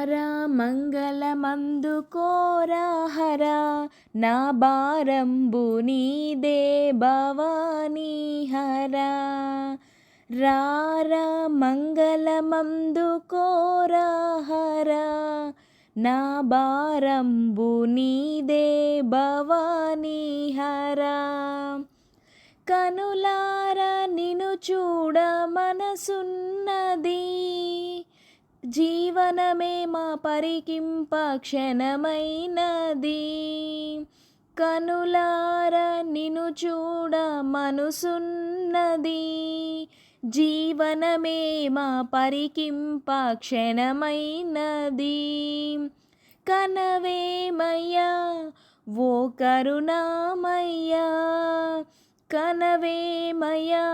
రారా మంగళమందుకోరా హరా నా భారంబు నీదే భవానీ హరా. రారా మంగళమందుకోరా హరా నా భారంబు నీదే భవానీ హరా. కనులార నిను చూడ మనసున్న జీవనమే మా పరికింప క్షణమైనది. కనులార నిను చూడ మనసున్నది. జీవనమే మా పరికింప క్షణమైనది. కనవేమయ్యా? ఓ కరుణామయ్యా! కనవేమయ్యా?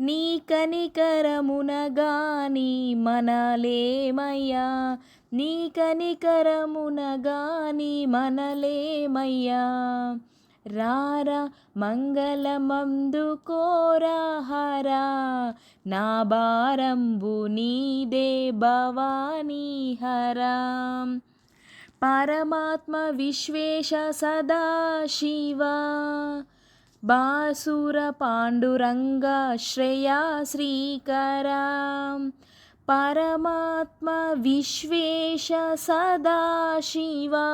నీ కనికరమున గాని మనలేమయ్యా? నీ కనికరమున గాని మనలేమయ్యా? రారా మంగళమందు కోరాహారా నా భారంబు నీదే భవానీ హరా. పరమాత్మ విశ్వేశ సదాశివ बसुरपाण्डुरङ्गश्रेया श्रीकरा परमात्मविश्वेश सदा शिवा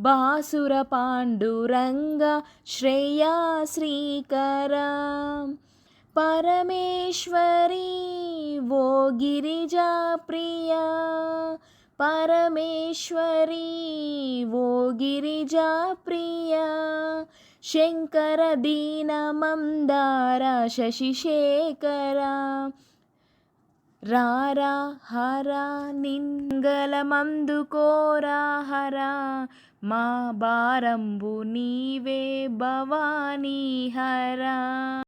बासुरपाण्डुरङ्गश्रेया श्रीकर परमेश्वरी वो गिरिजा प्रिया। परमेश्वरी वो गिरिजा प्रिया। ప్రియా శంకర దీన మందార శశిశేఖర. రారా హరా నింగలమందుకోరా హరా. మా భారంబు నీవే భవానీ హరా.